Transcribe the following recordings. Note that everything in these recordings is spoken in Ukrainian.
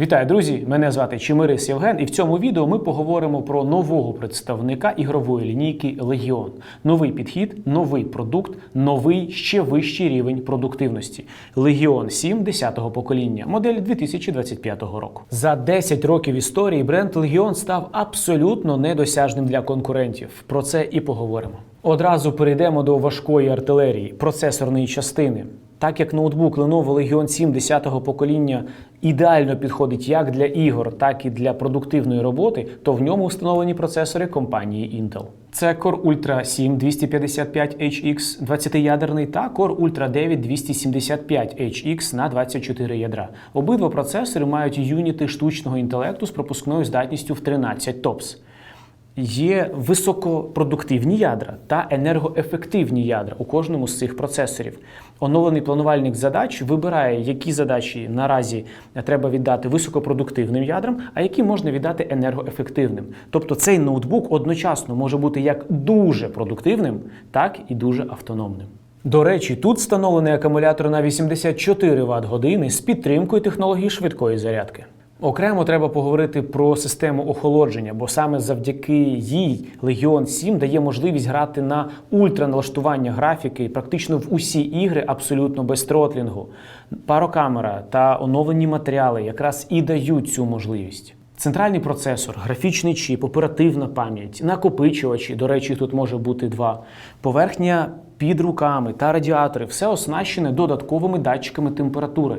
Вітаю, друзі! Мене звати Чимирис Євген, і в цьому відео ми поговоримо про нового представника ігрової лінійки Legion. Новий підхід, новий продукт, новий ще вищий рівень продуктивності. Legion 7 10-го покоління, модель 2025 року. За 10 років історії бренд Legion став абсолютно недосяжним для конкурентів. Про це і поговоримо. Одразу перейдемо до важкої артилерії, процесорної частини. Так як ноутбук Lenovo Legion 7 10-го покоління ідеально підходить як для ігор, так і для продуктивної роботи, то в ньому встановлені процесори компанії Intel. Це Core Ultra 7 255HX 20-ядерний та Core Ultra 9 275HX на 24 ядра. Обидва процесори мають юніти штучного інтелекту з пропускною здатністю в 13 TOPS. Є високопродуктивні ядра та енергоефективні ядра у кожному з цих процесорів. Оновлений планувальник задач вибирає, які задачі наразі треба віддати високопродуктивним ядрам, а які можна віддати енергоефективним. Тобто цей ноутбук одночасно може бути як дуже продуктивним, так і дуже автономним. До речі, тут встановлений акумулятор на 84 Вт години з підтримкою технології швидкої зарядки. Окремо треба поговорити про систему охолодження, бо саме завдяки їй Legion 7 дає можливість грати на ультраналаштування графіки практично в усі ігри абсолютно без тротлінгу. Парокамера та оновлені матеріали якраз і дають цю можливість. Центральний процесор, графічний чіп, оперативна пам'ять, накопичувачі, до речі, тут може бути два, поверхня під руками та радіатори все оснащене додатковими датчиками температури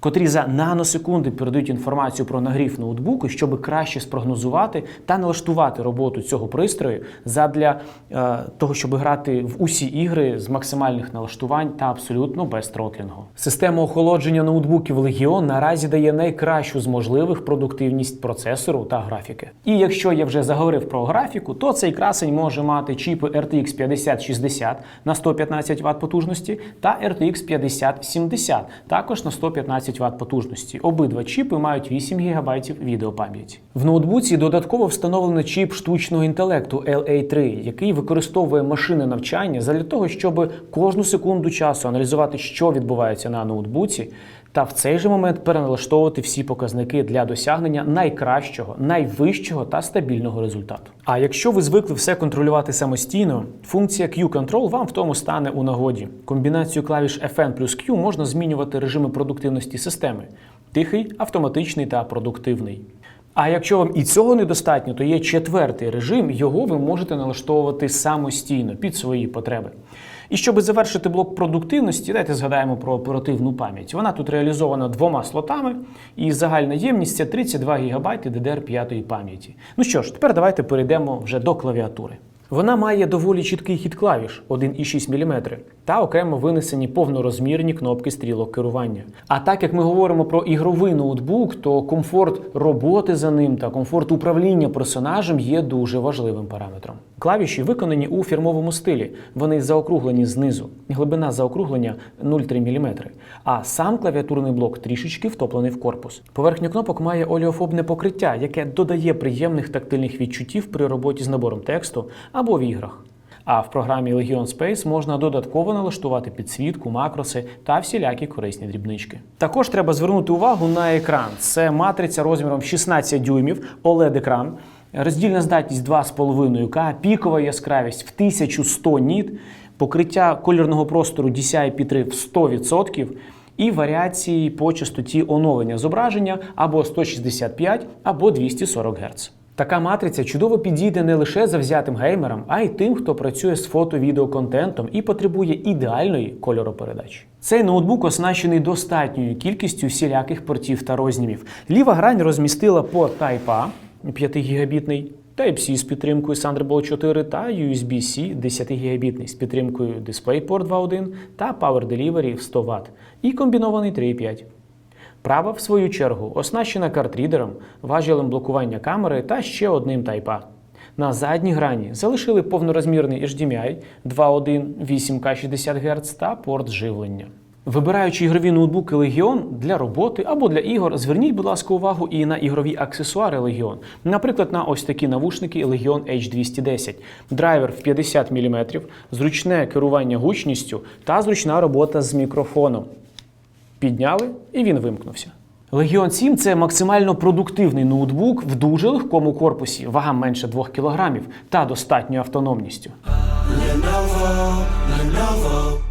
котрі за наносекунди передають інформацію про нагрів ноутбуку, щоб краще спрогнозувати та налаштувати роботу цього пристрою задля е, того, щоб грати в усі ігри з максимальних налаштувань та абсолютно без тротлінгу. Система охолодження ноутбуків Legion наразі дає найкращу з можливих продуктивність процесору та графіки. І якщо я вже заговорив про графіку, то цей красень може мати чіпи RTX 5060 на 115 Вт потужності та RTX 5070 також на 115 Вт потужності. Обидва чіпи мають 8 ГБ відеопам'яті. В ноутбуці додатково встановлено чіп штучного інтелекту LA3, який використовує машини навчання для того, щоб кожну секунду часу аналізувати, що відбувається на ноутбуці, та в цей же момент переналаштовувати всі показники для досягнення найкращого, найвищого та стабільного результату. А якщо ви звикли все контролювати самостійно, функція Q-Control вам в тому стане у нагоді. Комбінацію клавіш FN плюс Q можна змінювати режими продуктивності системи: тихий, автоматичний та продуктивний. А якщо вам і цього недостатньо, то є четвертий режим, його ви можете налаштовувати самостійно під свої потреби. І щоб завершити блок продуктивності, давайте згадаємо про оперативну пам'ять. Вона тут реалізована двома слотами, і загальна ємність це 32 ГБ DDR5 пам'яті. Ну що ж, тепер давайте перейдемо вже до клавіатури. Вона має доволі чіткий хід клавіш 1,6 мм та окремо винесені повнорозмірні кнопки стрілок керування. А так як ми говоримо про ігровий ноутбук, то комфорт роботи за ним та комфорт управління персонажем є дуже важливим параметром. Клавіші виконані у фірмовому стилі. Вони заокруглені знизу. Глибина заокруглення 0,3 мм. А сам клавіатурний блок трішечки втоплений в корпус. Поверхня кнопок має олеофобне покриття, яке додає приємних тактильних відчуттів при роботі з набором тексту або в іграх. А в програмі Legion Space можна додатково налаштувати підсвітку, макроси та всілякі корисні дрібнички. Також треба звернути увагу на екран. Це матриця розміром 16 дюймів, OLED-екран, роздільна здатність 2,5К, пікова яскравість в 1100 ніт, покриття кольорного простору DCI-P3 в 100%. І варіації по частоті оновлення зображення або 165 або 240 Гц. Така матриця чудово підійде не лише завзятим геймерам, а й тим, хто працює з фото-відеоконтентом і потребує ідеальної кольоропередачі. Цей ноутбук оснащений достатньою кількістю всіляких портів та рознімів. Ліва грань розмістила порт Type-A 5 гігабітний, Type-C з підтримкою Thunderbolt 4 та USB-C 10 гігабітний з підтримкою DisplayPort 2.1 та Power Delivery в 100 Вт і комбінований 3.5. Права, в свою чергу, оснащена картрідером, важелем блокування камери та ще одним Type-A. На задній грані залишили повнорозмірний HDMI 2.1 8К 60 Гц та порт живлення. Вибираючи ігрові ноутбуки Legion для роботи або для ігор, зверніть, будь ласка, увагу і на ігрові аксесуари Legion. Наприклад, на ось такі навушники Legion H210, драйвер в 50 мм, зручне керування гучністю та зручна робота з мікрофоном. Підняли і він вимкнувся. Legion 7 це максимально продуктивний ноутбук в дуже легкому корпусі, вага менше 2 кг та достатньою автономністю. Lenovo, Lenovo.